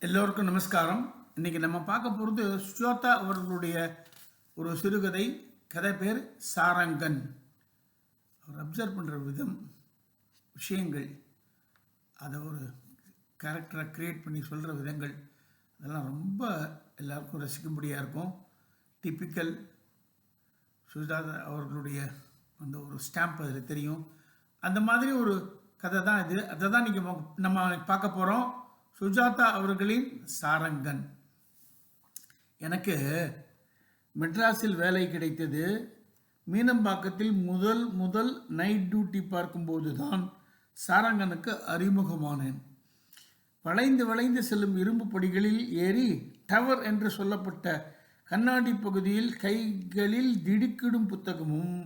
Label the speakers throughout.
Speaker 1: எல்லோருக்கும் நமஸ்காரம். இன்னைக்கு நம்ம பார்க்க போகிறது சுஜாதா அவர்களுடைய ஒரு சிறுகதை. கதை பேர் சாரங்கன். அவர் அப்சர்வ் பண்ணுற விதம் விஷயங்கள் அதை ஒரு கேரக்டரை க்ரியேட் பண்ணி சொல்கிற விதங்கள் அதெல்லாம் ரொம்ப எல்லாருக்கும் ரசிக்கும்படியாக இருக்கும். டிப்பிக்கல் சுஜாதா அவர்களுடைய அந்த ஒரு ஸ்டாம்ப் அதில் தெரியும். அந்த மாதிரி ஒரு கதை தான் இது. அதை தான் இன்றைக்கி நம்ம பார்க்க போகிறோம் சுஜாதா அவர்களின் சாரங்கன். எனக்கு மெட்ராஸில் வேலை கிடைத்தது. மீனம்பாக்கத்தில் முதல் முதல் நைட் டியூட்டி பார்க்கும்போது தான் சாரங்கனுக்கு அறிமுகமானேன். வளைந்து வளைந்து செல்லும் இரும்பு படிகளில் ஏறி டவர் என்று சொல்லப்பட்ட கண்ணாடி பகுதியில் கைகளில் திடுக்கிடும் புத்தகமும்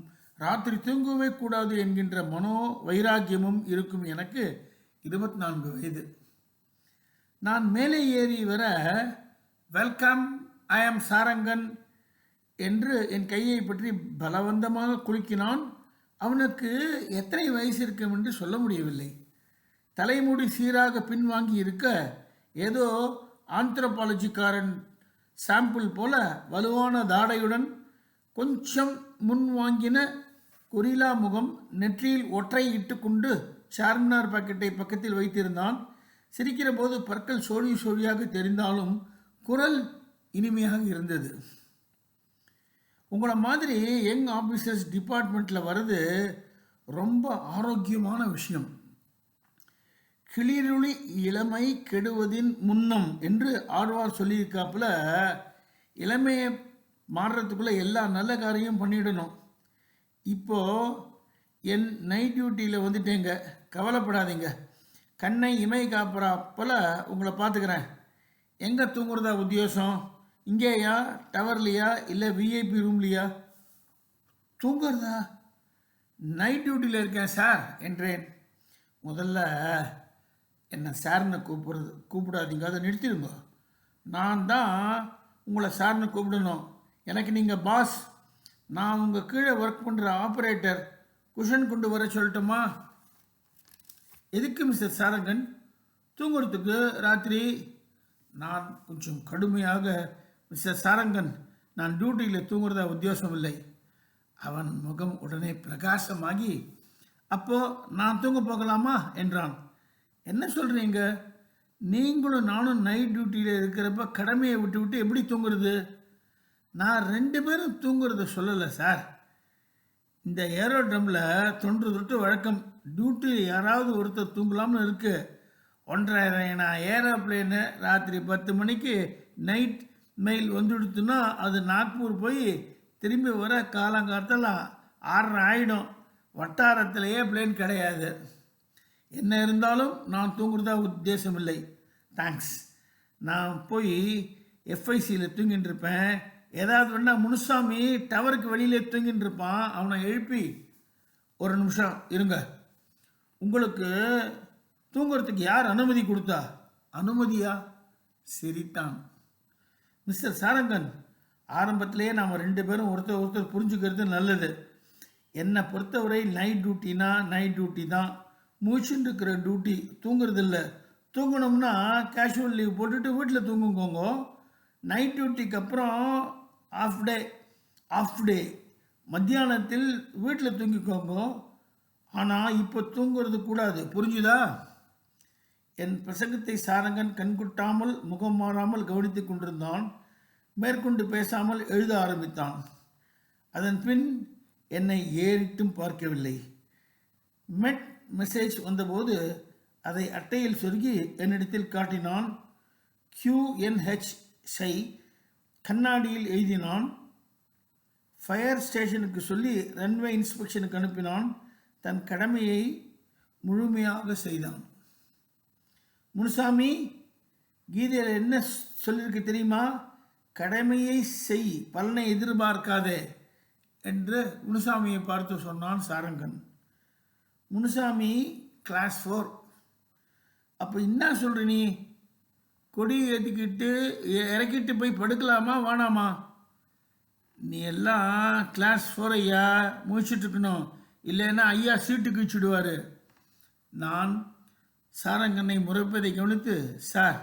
Speaker 1: ராத்திரி தூங்கவே கூடாது என்கின்ற மனோ வைராக்கியமும் இருக்கும் எனக்கு இருபத்தி நான்கு வயது. நான் மேலே ஏறி வர வெல்கம் ஐ ஆம் சாரங்கன் என்று என் கையை பற்றி பலவந்தமாக குலுக்கினான். அவனுக்கு எத்தனை வயசு இருக்கும் என்று சொல்ல முடியவில்லை. தலைமுடி சீராக பின்வாங்கி இருக்க ஏதோ ஆந்த்ரோபாலஜிக்காரன் சாம்பிள் போல வலுவான தாடையுடன் கொஞ்சம் முன் வாங்கின கொரிலா முகம் நெற்றியில் ஒற்றை இட்டுக்கொண்டு சார்மினார் பாக்கெட்டை பக்கத்தில் வைத்திருந்தான். சிரிக்கிற போது பற்கள் சோழி சோழியாக தெரிந்தாலும் குரல் இனிமையாக இருந்தது. உங்களை மாதிரி யங் ஆஃபீஸர்ஸ் டிபார்ட்மெண்ட்டில் வர்றது ரொம்ப ஆரோக்கியமான விஷயம். கிளிருளி இளமை கெடுவதின் முன்னம் என்று ஆழ்வார் சொல்லியிருக்காப்புல இளமையை மாறுறதுக்குள்ளே எல்லா நல்ல காரியம் பண்ணிடணும். இப்போது என் நைட் டியூட்டியில் வந்துட்டேங்க. கவலைப்படாதீங்க. கண்ணை இமை காப்புறா போல் உங்களை பார்த்துக்கிறேன். எங்கே தூங்குறதா உத்தியோசம் இங்கேயா? டவர்லையா? இல்லை விஐபி ரூம்லையா தூங்குறதா? நைட் டியூட்டியில் இருக்கேன் சார் என்றேன். முதல்ல என்னை சார்னு கூப்பிடுறது கூப்பிடாதீங்க அதை நிறுத்திடுங்க. நான் தான் உங்களை சார்னு கூப்பிடணும். எனக்கு நீங்கள் பாஸ் நான் உங்கள் கீழே ஒர்க் பண்ணுற ஆப்ரேட்டர் குஷன் கொண்டு வர சொல்லட்டுமா? எதுக்கு மிஸ்டர் சாரங்கன்? தூங்குறதுக்கு ராத்திரி. நான் கொஞ்சம் கடுமையாக மிஸ்டர் சாரங்கன் நான் டியூட்டியில் தூங்குறதா உத்தியோகம் இல்லை அவன் முகம் உடனே பிரகாசமாகி அப்போ நான் தூங்க போகலாமா? என்றான். என்ன சொல்கிறீங்க நீங்களும் நானும் நைட் டியூட்டியில் இருக்கிறப்ப கடமையை விட்டு விட்டு எப்படி தூங்குறது? நான் ரெண்டு பேரும் தூங்குறத சொல்லலை சார். இந்த ஏரோட்ரமில் தொன்று தொட்டு வழக்கம் டியூட்டி யாராவது ஒருத்தர் தூங்கலாம்னு இருக்குது ஒன்றரை நான் ஏரோப்ளேனு ராத்திரி பத்து மணிக்கு நைட் மெயில் வந்துடுத்துன்னா அது நாக்பூர் போய் திரும்பி வர காலங்காலத்தில் ஆறரை ஆகிடும் வட்டாரத்திலேயே பிளேன் கிடையாது. என்ன இருந்தாலும் நான் தூங்குறதா உத்தேசம் இல்லை தேங்க்ஸ் நான் போய் எஃப்ஐசியில் தூங்கிட்டு இருப்பேன். ஏதாவது வேணால் முனுசாமி டவருக்கு வெளியிலே தூங்கிட்டு இருப்பான். அவனை எழுப்பி ஒரு நிமிஷம் இருங்க. உங்களுக்கு தூங்குறதுக்கு யார் அனுமதி கொடுத்தா? அனுமதியா? சிரித்தான். மிஸ்டர் சாரங்கன் ஆரம்பத்திலேயே நாம் ரெண்டு பேரும் ஒருத்தர் ஒருத்தர் புரிஞ்சுக்கிறது நல்லது. என்னை பொறுத்தவரை நைட் டியூட்டினா நைட் டியூட்டி தான். மூச்சுன்னு இருக்கிற டியூட்டி தூங்குறது இல்லை தூங்கணும்னா கேஷுவல் லீவ் போட்டுட்டு வீட்டில் தூங்குங்கோங்க. நைட் டியூட்டிக்கு அப்புறம் ஆஃப் டே ஆஃப் டே மத்தியானத்தில் வீட்டில் தூங்கிக்கோங்க. ஆனால் இப்போ தூங்குறது கூடாது. புரிஞ்சுதா? என் பிரசங்கத்தை சாரங்கன் கண்குட்டாமல் முகம் மாறாமல் கவனித்துக் கொண்டிருந்தான். மேற்கொண்டு பேசாமல் எழுத ஆரம்பித்தான். அதன் பின் என்னை ஏறிட்டும் பார்க்கவில்லை. மெட் மெசேஜ் வந்தபோது அதை அட்டையில் சொருகி என்னிடத்தில் காட்டினான். கியூஎன்ஹெச் ஷை கண்ணாடியில் எழுதினான். ஃபயர் ஸ்டேஷனுக்கு சொல்லி ரன்வே இன்ஸ்பெக்ஷனுக்கு அனுப்பினான். தன் கடமையை முழுமையாக செய்தான். முனுசாமி கீதையில் என்ன சொல்லியிருக்கு தெரியுமா? கடமையை செய் பலனை எதிர்பார்க்காதே என்று முனுசாமியை பார்த்து சொன்னான் சாரங்கன். முனுசாமி கிளாஸ் ஃபோர் அப்போ என்ன சொல்கிற நீ? கொடி ஏற்றிக்கிட்டு இறக்கிட்டு போய் படுக்கலாமா வேணாமா? நீ எல்லாம் கிளாஸ் ஃபோர் ஐயா முடிச்சுட்ருக்கணும் இருக்கணும். இல்லைன்னா ஐயா சீட்டு குழிச்சிடுவார் நான் சாரங்கண்ணை முறைப்பதை கவனித்து சார்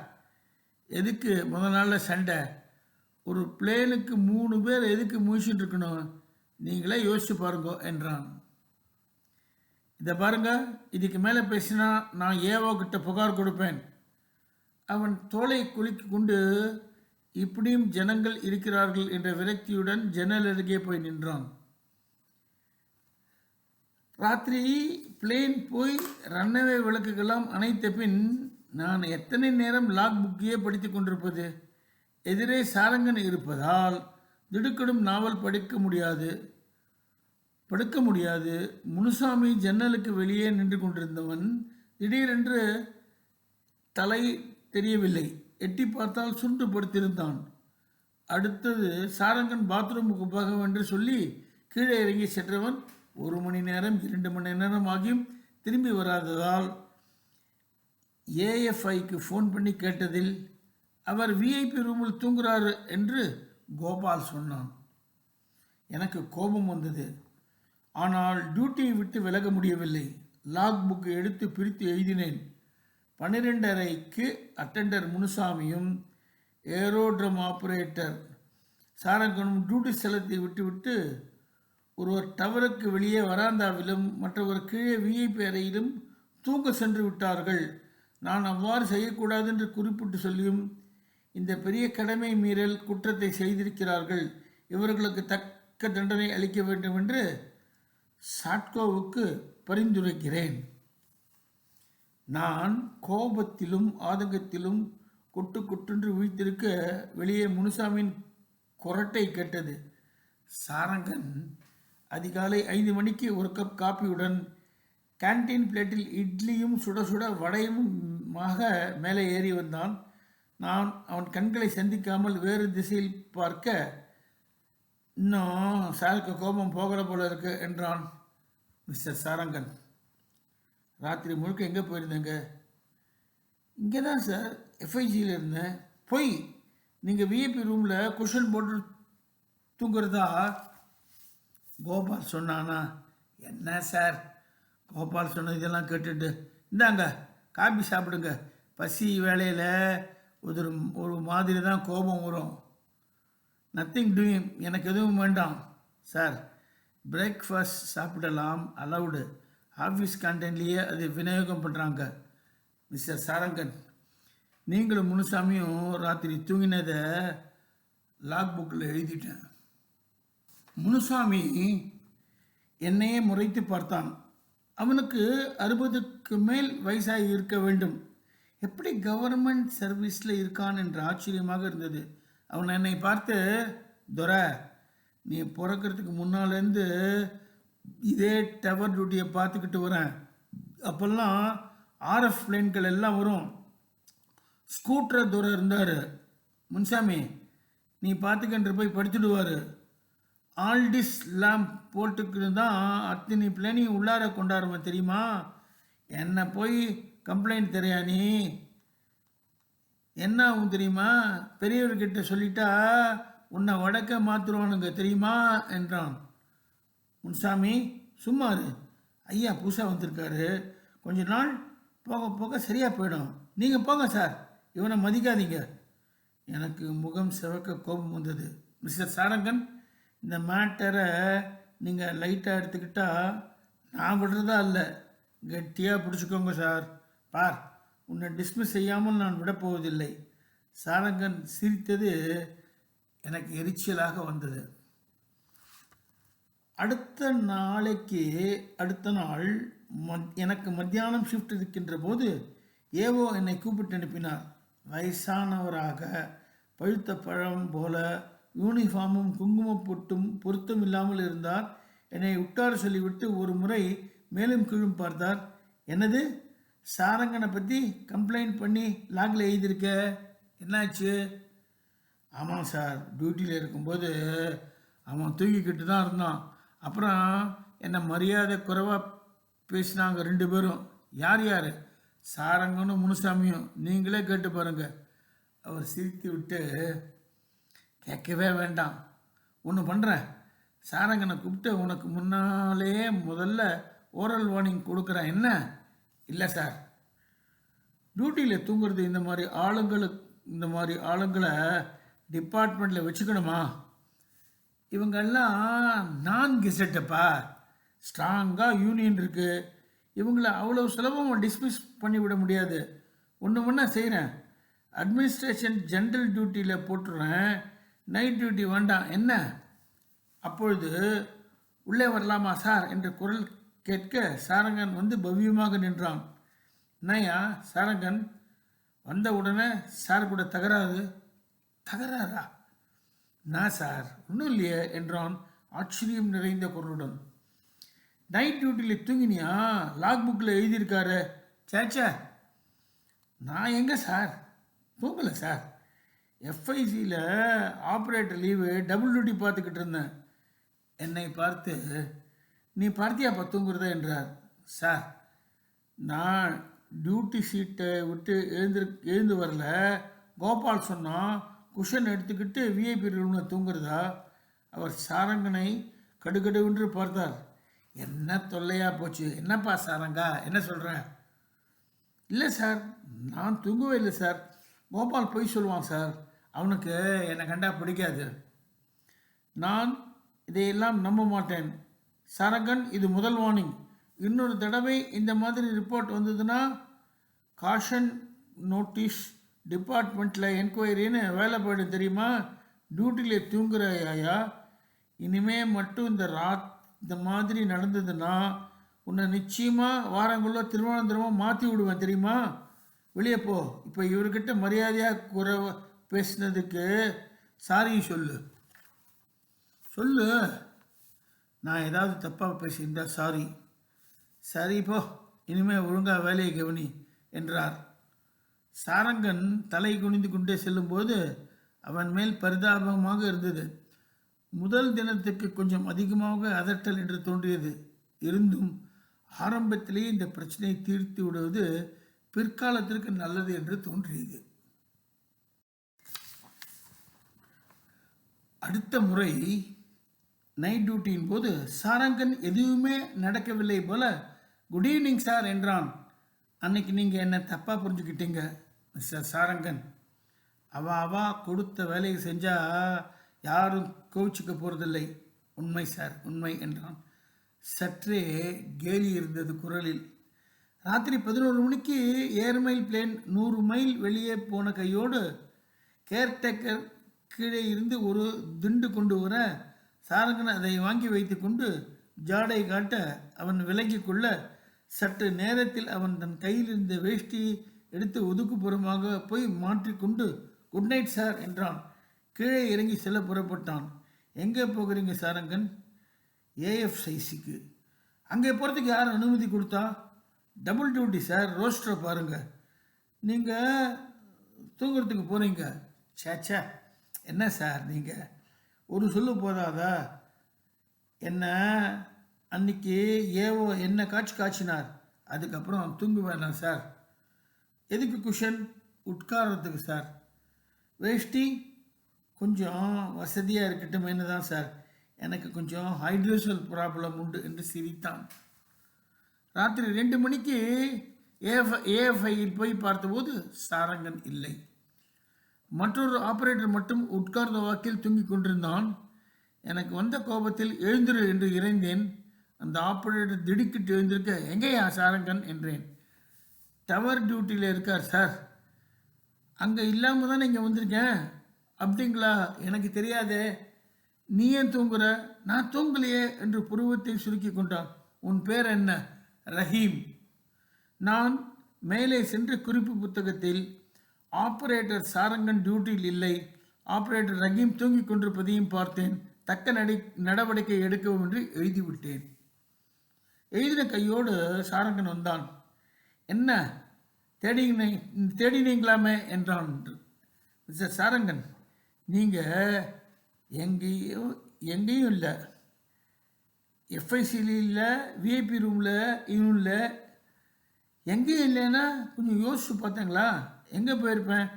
Speaker 1: எதுக்கு முத நாளில் சண்டை? ஒரு பிளேனுக்கு மூணு பேர் எதுக்கு முழிச்சுட்டு இருக்கணும்? நீங்களே யோசிச்சு பாருங்க என்றான். இதை பாருங்க இதுக்கு மேலே பேசினா நான் ஏவோ கிட்ட புகார் கொடுப்பேன். அவன் தோலை குலுக்கி கொண்டு இப்படியும் ஜனங்கள் இருக்கிறார்கள் என்ற விரக்தியுடன் ஜன்னல் அருகே போய் நின்றான். ராத்திரி பிளேன் போய் ரன்னவே விளக்குகளாம் அணைத்த பின் நான் எத்தனை நேரம் லாக் புக்கையே படித்து கொண்டிருப்பது? எதிரே சாரங்கன் இருப்பதால் திடுக்கிடும் நாவல் படிக்க முடியாது. படுக்க முடியாது. முனுசாமி ஜன்னலுக்கு வெளியே நின்று கொண்டிருந்தவன் திடீரென்று தலை தெரியவில்லை. எட்டி பார்த்தால் சுண்டு படுத்திருந்தான். அடுத்தது சாரங்கன் பாத்ரூமுக்கு போக என்று சொல்லி கீழே இறங்கி சென்றவன் ஒரு மணி நேரம் இரண்டு மணி நேரம் ஆகியும் திரும்பி வராததால் ஏஎஃப்ஐக்கு ஃபோன் பண்ணி கேட்டதில் அவர் விஐபி ரூமில் தூங்குறாரு என்று கோபால் சொன்னான். எனக்கு கோபம் வந்தது. ஆனால் டியூட்டியை விட்டு விலக முடியவில்லை. லாக் புக்கை எடுத்து பிரித்து எழுதினேன். பன்னிரெண்டரைக்கு அட்டெண்டர் முனுசாமியும் ஏரோட்ரம் ஆப்ரேட்டர் சாரங்கனும் டியூட்டி ஸ்தலத்தை விட்டுவிட்டு ஒருவர் டவருக்கு வெளியே வராந்தாவிலும் மற்றவர் கீழே விஐபி அறையிலும் தூங்க சென்று விட்டார்கள். நான் அவ்வாறு செய்யக்கூடாது என்று குறிப்பிட்டு சொல்லியும் இந்த பெரிய கடமை மீறல் குற்றத்தை செய்திருக்கிறார்கள். இவர்களுக்கு தக்க தண்டனை அளிக்க வேண்டும் என்று சாட்கோவுக்கு பரிந்துரைக்கிறேன். நான் கோபத்திலும் ஆதங்கத்திலும் கொட்டு கொட்டுன்று வீழ்த்திருக்க வெளியே முனுசாமியின் குரட்டை கேட்டது. சாரங்கன் அதிகாலை ஐந்து மணிக்கு ஒரு கப் காப்பியுடன் கேண்டீன் பிளேட்டில் இட்லியும் சுட சுட வடையுமாக மேலே ஏறி வந்தான். நான் அவன் கண்களை சந்திக்காமல் வேறு திசையில் பார்க்க இன்னும் சாருக்கு கோபம் போகிற போல இருக்கு என்றான் மிஸ்டர் சாரங்கன். ராத்திரி முழுக்க எங்கே போயிருந்தேங்க? இங்கே தான் சார் எஃப்ஐஜியில் இருந்தேன். போய்! நீங்கள் விஐபி ரூமில் குஷன் போட்டு தூங்குறதா? கோபால் சொன்னானா? என்ன சார்? கோபால் சொன்னது இதெல்லாம் கேட்டுட்டு இந்தாங்க காபி சாப்பிடுங்க. பசி வேலையில் ஒரு ஒரு மாதிரி தான் கோபம் வரும். நத்திங் டூயிங் எனக்கு எதுவும் வேண்டாம். சார் பிரேக்ஃபாஸ்ட் சாப்பிடலாம் அலவுடு ஆஃபீஸ் கண்டென்ட்லேயே அது விநியோகம் பண்ணுறாங்க மிஸ்டர் சாரங்கன் நீங்களும் முனுசாமியும் ராத்திரி தூங்கினதை லாக் புக்கில் எழுதிட்டேன். முனுசாமி என்னையே முறைத்து பார்த்தான். அவனுக்கு அறுபதுக்கு மேல் வயசாகி இருக்க வேண்டும். எப்படி கவர்மெண்ட் சர்வீஸில் இருக்கான் என்று ஆச்சரியமாக இருந்தது. அவன் என்னை பார்த்து துரை நீ பிறக்கிறதுக்கு முன்னாலேருந்து இதே டவர் டியூட்டியை பார்த்துக்கிட்டு வரேன். அப்போல்லாம் ஆர்எஃப் பிளேன்கள் எல்லாம் வரும். ஸ்கூட்டர் தூரம் இருந்தார். முன்சாமி நீ பார்த்துக்கின்ற போய் படிச்சுடுவார். ஆல்டிஸ் லேம்ப் போட்டுக்கிட்டு தான் அத்தனை பிளேனையும் உள்ளார கொண்டாடுவேன் தெரியுமா? என்னை போய் கம்ப்ளைண்ட் தெரியா நீ? என்ன ஆகும் தெரியுமா? பெரியவர்கிட்ட சொல்லிட்டா உன்னை வடக்க மாற்றுருவானுங்க தெரியுமா? என்றான். முன்சாமி சும்மாரு ஐயா புதுசாக வந்திருக்காரு. கொஞ்ச நாள் போக போக சரியாக போயிடும். நீங்கள் போங்க சார். இவனை மதிக்காதீங்க. எனக்கு முகம் சிவக்க கோபம் வந்தது. மிஸ்டர் சாரங்கன் இந்த மேட்டரை நீங்கள் லைட்டாக எடுத்துக்கிட்டா நான் விடுறதா இல்லை. கெட்டியாக பிடிச்சிக்கோங்க சார். பார் உன்னை டிஸ்மிஸ் செய்யாமல் நான் விடப்போவதில்லை. சாரங்கன் சிரித்தது எனக்கு எரிச்சலாக வந்தது. அடுத்த நாளைக்கு அடுத்த நாள் மத் எனக்கு மத்தியானம் ஷிஃப்ட் இருக்கின்ற போது ஏவோ என்னை கூப்பிட்டு அனுப்பினார். வயசானவராக பழுத்த பழம் போல யூனிஃபார்மும் குங்குமப் பொட்டும் பொருத்தம் இல்லாமல் இருந்தார். என்னை உட்கார சொல்லிவிட்டு ஒரு முறை மேலும் கீழும் பார்த்தார். என்னது? சாரங்கனை பற்றி கம்ப்ளைண்ட் பண்ணி லாகில் எழுதியிருக்க? என்னாச்சு? ஆமாம் சார் டியூட்டியில் இருக்கும்போது அவன் தூங்கிக்கிட்டு தான் இருந்தான். அப்புறம் என்னை மரியாதை குறைவாக பேசினாங்க ரெண்டு பேரும். யார் யார்? சாரங்கனும் முனுசாமியும். நீங்களே கேட்டு பாருங்கள் அவர் சிரித்து விட்டு கேட்கவே வேண்டாம். ஒன்று பண்ணுறேன் சாரங்கனை கூப்பிட்டு உனக்கு முன்னாலே முதல்ல ஓரல் வார்னிங் கொடுக்குறேன். என்ன? இல்லை சார் டியூட்டியில் தூங்குறது இந்த மாதிரி ஆளுங்களுக்கு இந்த மாதிரி ஆளுங்களை டிபார்ட்மெண்ட்டில் வச்சுக்கணுமா? இவங்கெல்லாம் நான் கெசட்டப்பா ஸ்ட்ராங்காக யூனியன் இருக்குது இவங்கள அவ்வளோ சுலபமாக டிஸ்மிஸ் பண்ணிவிட முடியாது. ஒன்று ஒன்றா செய்கிறேன் அட்மினிஸ்ட்ரேஷன் ஜென்ரல் டியூட்டியில் போட்டுறேன். நைட் டியூட்டி வேண்டாம் என்ன? அப்பொழுது உள்ளே வரலாமா சார்? என்று குரல் கேட்க சாரங்கன் வந்து பவ்யமாக நின்றான். என்னையா சாரங்கன் வந்த உடனே சார் கூட தகராறு? தகராறா? நான் சார் ஒன்றும் இல்லையே என்றான் ஆச்சரியம் நிறைந்த குரலுடன். நைட் டியூட்டியில் தூங்கினியா? லாக் புக்கில் எழுதியிருக்காரு சேச்சா நான் எங்கே சார்? தூங்கலை சார். எஃப்ஐசியில் ஆப்ரேட்டர் லீவு டபுள் டியூட்டி பார்த்துக்கிட்டு இருந்தேன். என்னை பார்த்து நீ பார்த்தியாப்பா பத்துங்கிறத என்றார். சார் நான் டியூட்டி சீட்டை விட்டு எழுந்து எழுந்து வரல. கோபால் சொன்னான் குஷன் எடுத்துக்கிட்டு விஐபி ரூம்ல தூங்குறதா? அவர் சாரங்கனை கடுகடுவென்று பார்த்தார். என்ன தொல்லையாக போச்சு? என்னப்பா சாரங்கா? என்ன சொல்கிற இல்லை சார் நான் தூங்கவே இல்லை சார். கோபால் பொய் சொல்லுவான் சார். அவனுக்கு என்னை கண்டா பிடிக்காது. நான் இதையெல்லாம் நம்ப மாட்டேன். சரகன் இது முதல் வார்னிங் இன்னொரு தடவை இந்த மாதிரி ரிப்போர்ட் வந்ததுன்னா காஷன் நோட்டீஸ் டிபார்ட்மெண்ட்டில் என்கொயரின்னு வேலை போயிடும் தெரியுமா? டியூட்டியில் தூங்குற ஐயா இனிமே மட்டும் இந்த ராத் இந்த மாதிரி நடந்ததுன்னா உன்னை நிச்சயமாக வாரங்குள்ள திருவனந்தரமாக மாற்றி விடுவேன் தெரியுமா? வெளியே போ. இப்போ இவர்கிட்ட மரியாதையாக குறை பேசினதுக்கு சாரி சொல்லு. சொல்லு. நான் ஏதாவது தப்பாக பேசியிருந்தா சாரி சரி போ இனிமேல் ஒழுங்காக வேலையை கவனி என்றார். சாரங்கன் தலை குனிந்து கொண்டே செல்லும்போது அவன் மேல் பரிதாபமாக இருந்தது. முதல் தினத்துக்கு கொஞ்சம் அதிகமாக அதட்டல் என்று தோன்றியது. இருந்தும் ஆரம்பத்திலேயே இந்த பிரச்சனையை தீர்த்து விடுவது பிற்காலத்திற்கு நல்லது என்று தோன்றியது. அடுத்த முறை நைட் டியூட்டியின் போது சாரங்கன் எதுவுமே நடக்கவில்லை போல குட் ஈவினிங் சார் என்றான். அன்னைக்கு நீங்கள் என்ன தப்பாக புரிஞ்சுக்கிட்டீங்க மிஸ்டர் சாரங்கன்? அவ அவா கொடுத்த வேலையை செஞ்சால் யாரும் கோவிச்சுக்க போகிறதில்லை உண்மை சார் உண்மை என்றான். சற்றே கேலி இருந்தது குரலில். ராத்திரி பதினோரு மணிக்கு ஏர்மைல் பிளேன் நூறு மைல் வெளியே போன கையோடு கேர்டேக்கர் கீழே இருந்து ஒரு திண்டு கொண்டு வர சாரங்கன் அதை வாங்கி வைத்துக்கொண்டு ஜாடை காட்ட அவன் விலகி கொள்ள சற்று நேரத்தில் அவன் தன் கையில் இருந்த வேஷ்டியை எடுத்து ஒதுக்குப்புறமாக போய் மாற்றிக்கொண்டு குட் நைட் சார் என்றான். கீழே இறங்கி செல்ல புறப்பட்டான். எங்கே போகிறீங்க சாரங்கன்? ஏஎஃப்ஐசிக்கு அங்கே போகிறதுக்கு யார் அனுமதி கொடுத்தா? டபுள் டியூட்டி சார் ரோஸ்டரை பாருங்கள் நீங்கள் தூங்குறதுக்கு போகிறீங்க சேச்சா என்ன சார் நீங்கள் ஒரு சொல்லு போதாதா? என்ன அன்னைக்கு ஏவோ என்ன காட்சி காய்ச்சினார் அதுக்கப்புறம் தூங்கி வேணாம் சார். எதுக்கு குஷன்? உட்காரத்துக்கு சார். வேஷ்டி கொஞ்சம் வசதியாக இருக்கட்டுமேனு தான் சார். எனக்கு கொஞ்சம் ஹைட்ரோசல் ப்ராப்ளம் உண்டு என்று சிரித்தான். ராத்திரி ரெண்டு மணிக்கு ஏஎஃப் ஏஎஃப்ஐயில் போய் பார்த்தபோது சாரங்கன் இல்லை. மற்றொரு ஆபரேட்டர் மட்டும் உட்கார்ந்த வாக்கில் தூங்கிக் கொண்டிருந்தான். எனக்கு வந்த கோபத்தில் எழுந்திரு என்று இறைந்தேன். அந்த ஆபரேட்டர் திடுக்கிட்டு எழுந்திருக்க எங்கேயா சாரங்கன்? என்றேன். டவர் டியூட்டியில் இருக்கார் சார். அங்கே இல்லாமல் தானே இங்கே வந்திருக்கேன். அப்படிங்களா? எனக்கு தெரியாதே. நீ ஏன் தூங்குற? நான் தூங்கலையே என்று புருவத்தை சுருக்கி கொண்டான். உன் பேர் என்ன? ரஹீம். நான் மேலே சென்ற குறிப்பு புத்தகத்தில் ஆபரேட்டர் சாரங்கன் டியூட்டியில் இல்லை. ஆபரேட்டர் ரஹீம் தூங்கிக் கொண்டிருப்பதையும் பார்த்தேன். தக்க நடி நடவடிக்கை எடுக்கவும் என்று எழுதிவிட்டேன். எழுதின கையோடு சாரங்கன் வந்தான். என்ன? தேடினீ தேடினீங்களாமே? என்றான். மிஸ்டர் சாரங்கன் நீங்கள் எங்கேயும் எங்கேயும் இல்லை. எஃப்ஐசியில் இல்லை விஐபி ரூமில் இன்னும் இல்லை. எங்கேயும் இல்லைன்னா கொஞ்சம் யோசிச்சு பார்த்தீங்களா? எங்கே போயிருப்பேன்?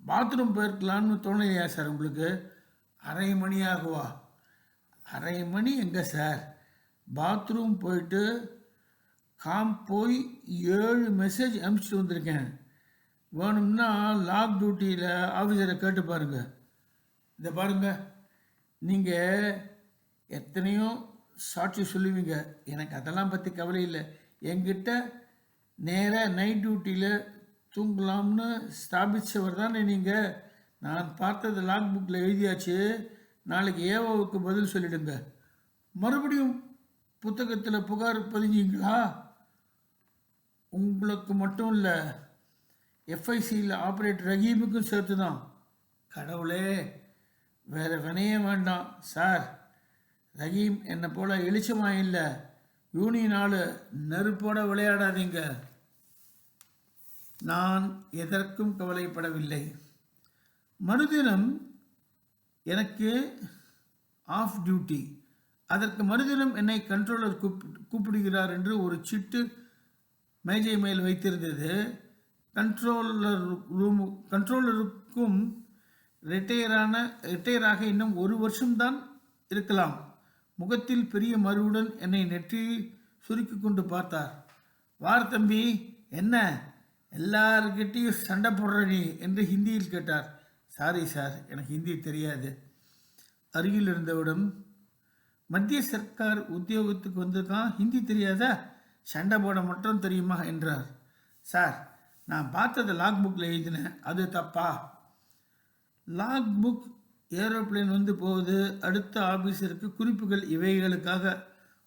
Speaker 1: பாத்ரூம் போயிருக்கலான்னு தோணலையா சார் உங்களுக்கு? அரை மணி ஆகுவா அரை மணி எங்கே சார் பாத்ரூம் போயிட்டு காம் போய் ஏழு மெசேஜ் அனுப்பிச்சிட்டு வந்திருக்கேன். வேணும்னா லாக் டியூட்டியில் ஆஃபீஸரை கேட்டு பாருங்கள் இதை பாருங்கள் நீங்கள் எத்தனையோ சாட்சி சொல்லுவீங்க. எனக்கு அதெல்லாம் பற்றி கவலை இல்லை. என்கிட்ட நேராக நைட் டியூட்டியில் தூங்கலாம்னு ஸ்தாபித்தவர் தானே நீங்கள் நான் பார்த்தது லாக் புக்கில் எழுதியாச்சு. நாளைக்கு ஏவோவுக்கு பதில் சொல்லிடுங்க. மறுபடியும் புத்தகத்தில் புகார் பதிஞ்சீங்களா? உங்களுக்கு மட்டும் இல்லை எஃப்ஐசியில் ஆப்ரேட்டர் ரஹீமுக்கும் சேர்த்து தான் கடவுளே வேறு வினையே வேண்டாம். சார் ரஹீம் என்னை போல் வெளிச்சமா இல்லை. யூனியன் ஆளு நெருப்போட விளையாடாதீங்க. நான் எதற்கும் கவலைப்படவில்லை. மறுதினம் எனக்கு ஆஃப் டியூட்டி அதற்கு மறுதினம் என்னை கண்ட்ரோலர் கூப் கூப்பிடுகிறார் என்று ஒரு சிட்டு மேஜை மேல் வைத்திருந்தது. கண்ட்ரோலர் ரூம் கண்ட்ரோலருக்கும் ரிட்டையரான ரிட்டையராக இன்னும் ஒரு வருஷம்தான் இருக்கலாம். முகத்தில் பெரிய மறுவுடன் என்னை நெற்றி சுருக்கி கொண்டு பார்த்தார். வார் தம்பி என்ன? எல்லார்கிட்டையும் சண்டை போடுற நீ என்று ஹிந்தியில் கேட்டார். சாரி சார் எனக்கு ஹிந்தி தெரியாது. அருகில் இருந்தவிடம் மத்திய சர்க்கார் உத்தியோகத்துக்கு வந்திருக்கான் ஹிந்தி தெரியாதா? சண்டை போட மட்டும் தெரியுமா? என்றார். சார் நான் பார்த்ததை லாக் புக்கில் எழுதினேன் அது தப்பா? லாக் புக் ஏரோப்ளேன் வந்து போகுது அடுத்த ஆபீஸருக்கு குறிப்புகள் இவைகளுக்காக.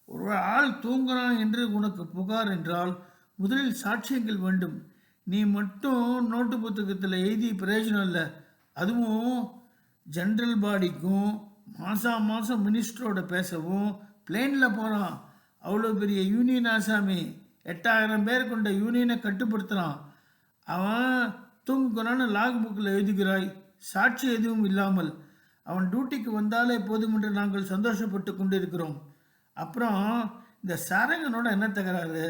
Speaker 1: ஒரு ஆள் தூங்குறான் என்று உனக்கு புகார் என்றால் முதலில் சாட்சியங்கள் வேண்டும். நீ மட்டும் நோட்டு புத்தகத்தில் எழுதி பிரயோஜனம் இல்லை. அதுவும் ஜென்ரல் பாடிக்கும் மாதம் மாதம் மினிஸ்டரோட பேசவும் பிளேனில் போகிறான் அவ்வளோ பெரிய யூனியன் ஆசாமி. எட்டாயிரம் பேர் கொண்ட யூனியனை கட்டுப்படுத்துகிறான் அவன் தூங்குறான்னு லாக் புக்கில் எழுதுகிறாய். சாட்சி எதுவும் இல்லாமல். அவன் டியூட்டிக்கு வந்தாலே போதும் என்று நாங்கள் சந்தோஷப்பட்டு கொண்டு இருக்கிறோம் அப்புறம் இந்த சரங்கனோட என்ன தகராறு?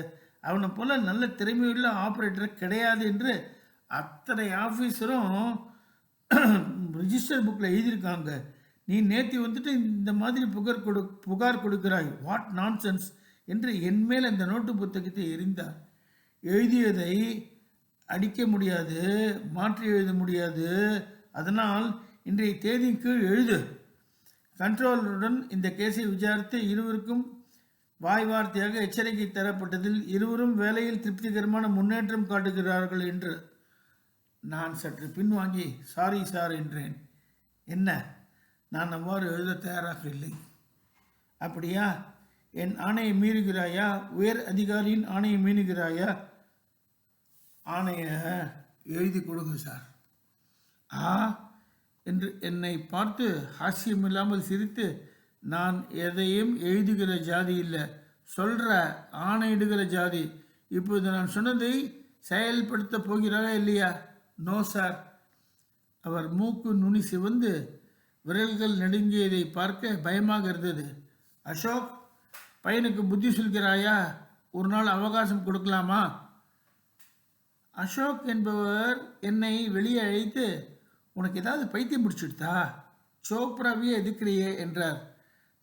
Speaker 1: அவனை போல நல்ல திறமையுள்ள ஆப்ரேட்டர் கிடையாது என்று அத்தனை ஆஃபீஸரும் ரிஜிஸ்டர் புக்கில் எழுதியிருக்காங்க. நீ நேத்தி வந்துட்டு இந்த மாதிரி புகார் கொடு புகார் கொடுக்கிறாய். வாட் நான்சென்ஸ் என்று என்மேல் அந்த நோட்டு புத்தகத்தை எரிந்தார் எழுதியதை அடிக்க முடியாது மாற்றி எழுத முடியாது. அதனால் இன்றைய தேதியின் கீழ் எழுது. கண்ட்ரோலருடன் இந்த கேஸை விசாரித்து இருவருக்கும் வாய் வார்த்தையாக எச்சரிக்கை தரப்பட்டதில் இருவரும் வேலையில் திருப்திகரமான முன்னேற்றம் காட்டுகிறார்கள் என்று நான் சற்று பின்வாங்கி சாரி சார் என்றேன். என்ன? நான் அவ்வாறு எழுத தயாராக இல்லை. அப்படியா? என் ஆணையை மீறுகிறாயா? உயர் அதிகாரியின் ஆணையை மீறுகிறாயா? ஆணையை எழுதி கொடுங்க சார் ஆ? என்று என்னை பார்த்து ஹாஸ்யமில்லாமல் சிரித்து நான் எதையும் எழுதுகிற ஜாதி இல்லை. சொல்கிற ஆணையிடுகிற ஜாதி. இப்போது நான் சொன்னதை செயல்படுத்த போகிறாரா இல்லையா? நோ சார் அவர் மூக்கு நுனி சிவந்து விரல்கள் நடுங்கியதை பார்க்க பயமாக இருந்தது. அசோக் பையனுக்கு புத்தி சொல்கிறாயா? ஒரு நாள் அவகாசம் கொடுக்கலாமா? அசோக் என்பவர் என்னை வெளியே அழைத்து உனக்கு ஏதாவது பைத்தியம் பிடிச்சிடுதா? சோப்ராவியே எதுக்கிறியே? என்றார்.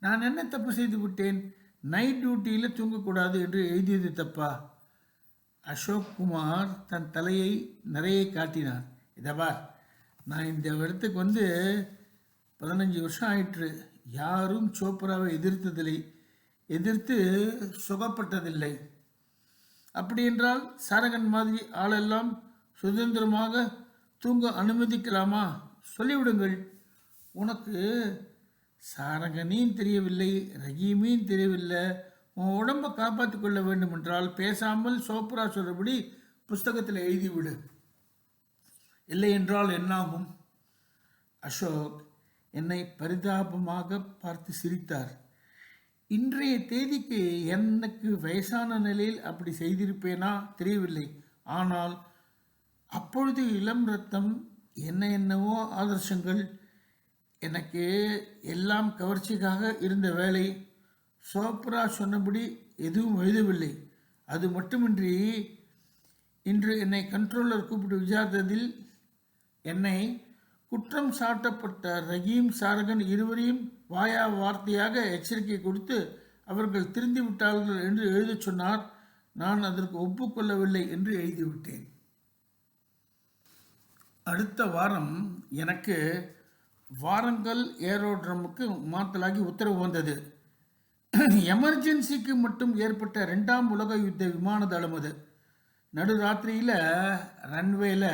Speaker 1: நான் என்ன தப்பு செய்து விட்டேன்? நைட் டியூட்டியில் தூங்கக்கூடாது என்று எழுதியது தப்பா? அசோக் குமார் தன் தலையை நிறைய காட்டினார். இதவார் நான் இந்த இடத்துக்கு வந்து பதினஞ்சு வருஷம் ஆயிற்று. யாரும் சோப்ராவை எதிர்த்ததில்லை. எதிர்த்து சுகப்பட்டதில்லை. அப்படி என்றால் சாரகன் மாதிரி ஆளெல்லாம் சுதந்திரமாக தூங்க அனுமதிக்கலாமா? சொல்லிவிடுங்கள். உனக்கு சாரங்கனையும் தெரியவில்லை ரஹீமையும் தெரியவில்லை. உன் உடம்பை காப்பாற்றி கொள்ள வேண்டும் என்றால் பேசாமல் சோப்ரா சொல்றபடி புஸ்தகத்தில் எழுதிவிடு. இல்லை என்றால் என்னாகும்? அசோக் என்னை பரிதாபமாக பார்த்து சிரித்தார். இன்றைய தேதிக்கு எனக்கு வயசான நிலையில் அப்படி செய்திருப்பேனா? தெரியவில்லை. ஆனால் அப்பொழுது இளம் ரத்தம் என்ன என்னவோ ஆதர்சங்கள் எனக்கு எல்லாம் கவர்ச்சிக்காக இருந்த வேலை. சோப்ரா சொன்னபடி எதுவும் எழுதவில்லை. அது மட்டுமின்றி இன்று என்னை கண்ட்ரோலர் கூப்பிட்டு விசாரித்ததில் என்னை குற்றம் சாட்டப்பட்ட ரஹீம் சாரகன் இருவரையும் வாயா வார்த்தையாக எச்சரிக்கை கொடுத்து அவர்கள் திருந்தி விட்டார்கள் என்று எழுதச் சொன்னார். நான் அதற்கு ஒப்புக்கொள்ளவில்லை என்று எழுதிவிட்டேன். அடுத்த வாரம் எனக்கு வாரங்கல் ஏரோட்ரமுக்கு மாத்தலாகி உத்தரவு வந்தது. எமர்ஜென்சிக்கு மட்டும் ஏற்பட்ட ரெண்டாம் உலக யுத்த விமான தளம் அது. நடுராத்திரியில் ரன்வேல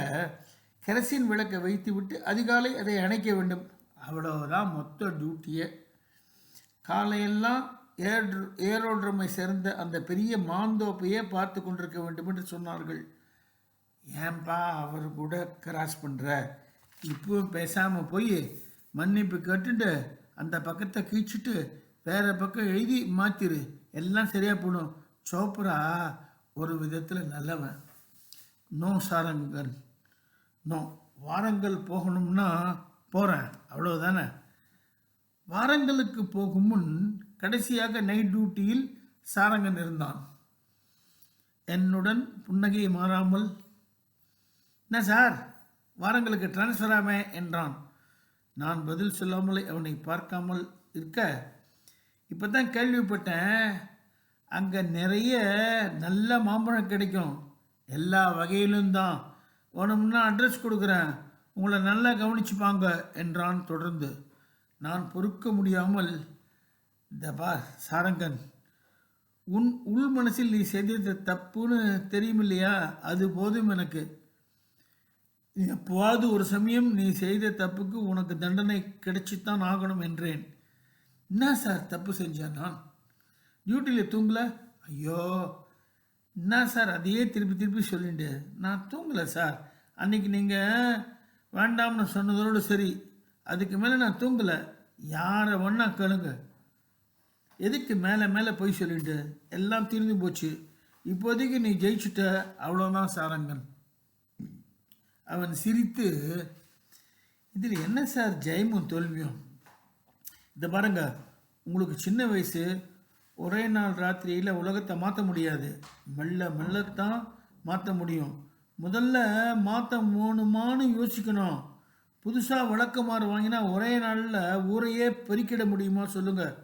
Speaker 1: கெரசின் விளக்கை வைத்துவிட்டு அதிகாலை அதை அணைக்க வேண்டும். அவ்வளவுதான் மொத்த டியூட்டியே. காலையெல்லாம் ஏர் ஏரோட்ரமை சேர்ந்த அந்த பெரிய மாந்தோப்பையே பார்த்து கொண்டிருக்க வேண்டும் என்று சொன்னார்கள். ஏன்பா அவர் கூட கிராஸ் பண்ணுற இப்பவும் பேசாமல் போய் மன்னிப்பு கேட்டுட்டு அந்த பக்கத்தை கீழ்ச்சிட்டு வேற பக்கம் எழுதி மாத்திரு. எல்லாம் சரியாக போடும் சோப்ரா ஒரு விதத்தில் நல்லவன். நோ சாரங்கன் நோ வாரங்கள் போகணும்னா போகிறேன் அவ்வளவுதானே? வாரங்களுக்கு போகும் முன் கடைசியாக நைட் டியூட்டியில் சாரங்கன் இருந்தான். என்னுடன் புன்னகையை மாறாமல் என்ன சார்? வாரங்களுக்கு டிரான்ஸ்ஃபர் ஆமே என்றான். நான் பதில் சொல்லாமலே அவனை பார்க்காமல் இருக்க? இப்போ தான் கேள்விப்பட்டேன். அங்கே நிறைய நல்ல மாம்பழம் கிடைக்கும். எல்லா வகையிலும் தான். வேணும்னா அட்ரஸ் கொடுக்குறேன். உங்களை நல்லா கவனிச்சுப்பாங்க என்றான் தொடர்ந்து. நான் பொறுக்க முடியாமல் இந்த பார் சாரங்கன் உன் உள் மனசில் நீ செய்தது தப்புன்னு தெரியும் இல்லையா அது போதும் எனக்கு. எப்போவாவது ஒரு சமயம் நீ செய்த தப்புக்கு உனக்கு தண்டனை கிடைச்சித்தான் ஆகணும் என்றேன். என்ன சார் தப்பு செஞ்சேன் நான்? டியூட்டியில் தூங்கல? ஐயோ. என்ன சார் அதையே திருப்பி திருப்பி சொல்லிட்டு? நான் தூங்கலை சார். அன்னைக்கு நீங்கள் வேண்டாம்னு சொன்னதோடு சரி. அதுக்கு மேலே நான் தூங்கலை. யாரை ஒன்றா கேளுங்க. எதுக்கு மேலே மேலே போய் சொல்லிட்டு? எல்லாம் தீர்ந்து போச்சு. இப்போதைக்கு நீ ஜெயிச்சுட்ட அவ்வளோதான் சாரங்கன் அவன் சிரித்து இதில் என்ன சார் ஜெயமும் தோல்வியும்? இதை பாருங்க உங்களுக்கு சின்ன வயசு ஒரே நாள் ராத்திரியில் உலகத்தை மாற்ற முடியாது. மெல்ல மெல்லத்தான் மாற்ற முடியும். முதல்ல மாற்ற போணுமான்னு யோசிக்கணும். புதுசாக விளக்கமாறு வாங்கினா ஒரே நாளில் ஊரையே பெருக்கிட முடியுமா சொல்லுங்கள்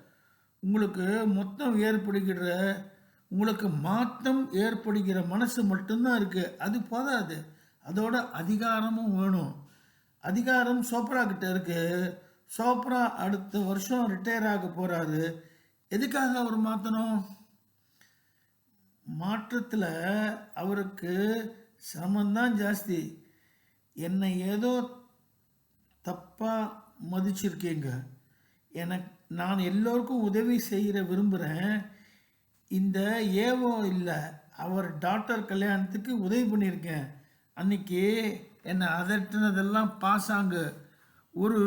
Speaker 1: உங்களுக்கு மொத்தம் ஏற்படுகிற உங்களுக்கு மாற்றம் ஏற்படுகிற மனசு மட்டும்தான் இருக்குது அது போதாது. அதோட அதிகாரமும் வேணும். அதிகாரம் சோப்ரா கிட்ட இருக்கு. சோப்ரா அடுத்த வருஷம் ரிட்டையர் ஆக போகிறாரு எதுக்காக அவர் மாற்றணும் மாற்றத்தில் அவருக்கு சிரமந்தான் ஜாஸ்தி. என்னை ஏதோ தப்பாக மதிச்சிருக்கீங்க. எனக்கு நான் எல்லோருக்கும் உதவி செய்கிற விரும்புகிறேன் இந்த ஏவோ இல்லை அவர் டாக்டர் கல்யாணத்துக்கு உதவி பண்ணியிருக்கேன். அன்னைக்கு என்னை அதட்டினதெல்லாம் பாஸ் ஒரு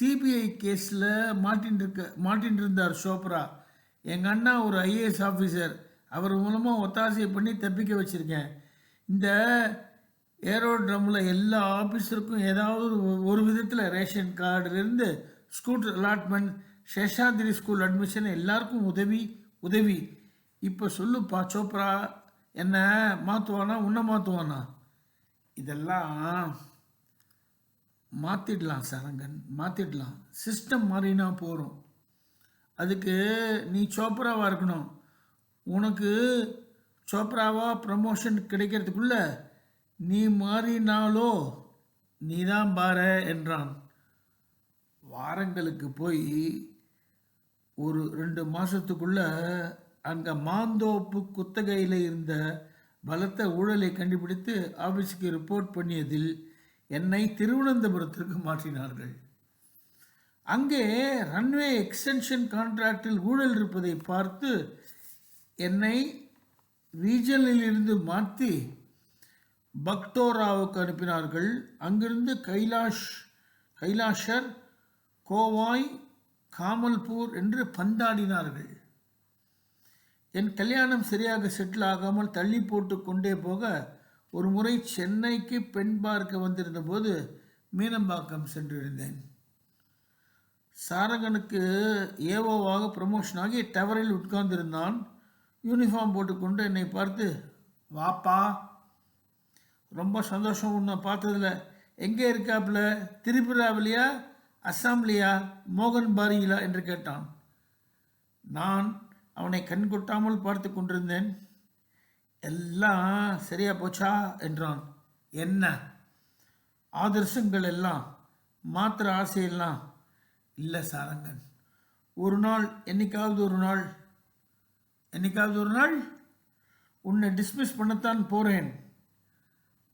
Speaker 1: சிபிஐ கேஸில் மாட்டின்னு இருக்க இருந்தார் சோப்ரா எங்கள் அண்ணா ஒரு ஐஏஎஸ் ஆஃபீஸர் அவர் மூலமாக ஒத்தாசையை பண்ணி தப்பிக்க வச்சுருக்கேன். இந்த ஏரோட்ரமில் எல்லா ஆஃபீஸருக்கும் ஏதாவது ஒரு- ஒரு விதத்தில் ration கார்டுலேருந்து scooter allotment Seshadri school admission எல்லாருக்கும் உதவி உதவி. இப்போ சொல்லுப்பா சோப்ரா என்ன மாற்றுவானா உன்னை மாற்றுவானா இதெல்லாம் மாற்றிடலாம் சரங்கன் மாற்றிடலாம் சிஸ்டம் மாறினா போகிறோம் அதுக்கு நீ சோப்ராவாக இருக்கணும். உனக்கு சோப்ராவாக ப்ரமோஷன் கிடைக்கிறதுக்குள்ள நீ மாறினாலோ நீ தான் பார என்றான். வாரங்களுக்கு போய் ஒரு ரெண்டு மாதத்துக்குள்ளே அங்கே மாந்தோப்பு குத்தகையில் இருந்த பலத்த ஊழலை கண்டுபிடித்து ஆபீஸுக்கு ரிப்போர்ட் பண்ணியதில் என்னை திருவனந்தபுரத்திற்கு மாற்றினார்கள். அங்கே ரன்வே எக்ஸ்டென்ஷன் கான்ட்ராக்டில் ஊழல் இருப்பதை பார்த்து என்னை ரீஜனிலிருந்து மாற்றி பக்டோராவுக்கு அனுப்பினார்கள். அங்கிருந்து கைலாஷ் கைலாஷர் கோவாய் காமல்பூர் என்று பந்தாடினார்கள். என் கல்யாணம் சரியாக செட்டில் ஆகாமல் தள்ளி போட்டு கொண்டே போக ஒரு முறை சென்னைக்கு பெண் பார்க்க வந்திருந்த போது மீனம்பாக்கம் சென்றிருந்தேன். சாரகனுக்கு ஏவோவாக ப்ரமோஷன் ஆகி டவரில் உட்கார்ந்திருந்தான். யூனிஃபார்ம் போட்டுக்கொண்டு என்னை பார்த்து வாப்பா ரொம்ப சந்தோஷம் உன்னை பார்த்ததில். எங்கே இருக்காப்புல? திரிபுராவிலையா? அஸ்ஸாம்லையா மோகன் பாரியிலா என்று கேட்டான். நான் அவனை கண்கொட்டாமல் பார்த்து கொண்டிருந்தேன். எல்லாம் சரியா போச்சா? என்றான். என்ன? ஆதர்சங்கள் எல்லாம் மாத்திர ஆசையெல்லாம் இல்லை சாரங்கன் ஒரு நாள் என்னைக்காவது ஒரு நாள். என்னைக்காவது ஒரு நாள்? உன்னை டிஸ்மிஸ் பண்ணத்தான் போகிறேன்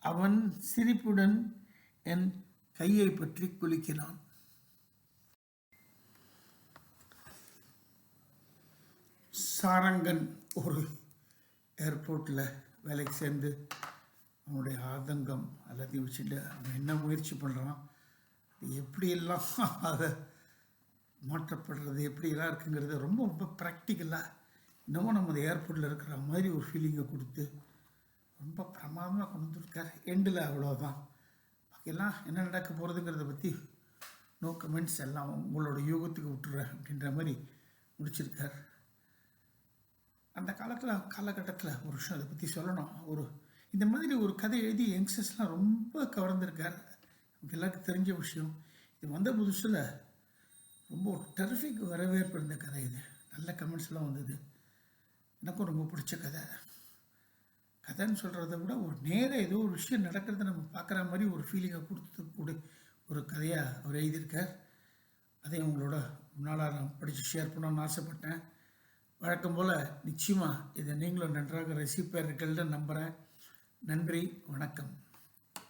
Speaker 1: அவன் சிரிப்புடன் என் கையை பற்றி குலுக்கினான். சாரங்கன் ஒரு ஏர்போர்ட்டில் வேலைக்கு சேர்ந்து அவனுடைய ஆதங்கம் எல்லாத்தையும் வச்சுட்டு அவன் என்ன முயற்சி பண்ணுறான் அது எப்படியெல்லாம் அதை மாற்றப்படுறது எப்படியெல்லாம் இருக்குங்கிறது ரொம்ப ரொம்ப ப்ராக்டிக்கலாக இன்னமும் நம்ம அந்த ஏர்போர்ட்டில் இருக்கிற மாதிரி ஒரு ஃபீலிங்கை கொடுத்து ரொம்ப பிரமாதமாக கொண்டு வந்துருக்கார். எண்டில் அவ்வளோதான் பாக்கியெல்லாம் என்ன நடக்க போகிறதுங்கிறத பற்றி நோ கமெண்ட்ஸ் எல்லாம் உங்களோட யோகத்துக்கு விட்டுறேன் அப்படின்ற மாதிரி முடிச்சிருக்கார். அந்த காலத்தில் காலகட்டத்தில் ஒரு விஷயம் அதை பற்றி சொல்லணும். ஒரு இந்த மாதிரி ஒரு கதை எழுதி யங்ஸ்டர்ஸ்லாம் ரொம்ப கவர்ந்திருக்கார். நமக்கு எல்லாருக்கும் தெரிஞ்ச விஷயம். இது வந்த புதுசில் ரொம்ப டெரிஃபிக் வரவேற்பு இருந்த கதை இது. நல்ல கமெண்ட்ஸ்லாம் வந்தது. எனக்கும் ரொம்ப பிடிச்ச கதை. கதைன்னு சொல்கிறத விட ஒரு நேரம் ஏதோ ஒரு விஷயம் நடக்கிறத நம்ம பார்க்குற மாதிரி ஒரு ஃபீலிங்கை கொடுத்து கூட ஒரு கதையாக அவர் எழுதியிருக்கார். அதை உங்களோட முன்னால் நான் படித்து ஷேர் பண்ணணும்னு ஆசைப்பட்டேன். வழக்கம் போல் நிச்சயமாக இதை நீங்களும் நன்றாக ரசிப்பீர்கள்னு நம்புகிறேன் நன்றி வணக்கம்.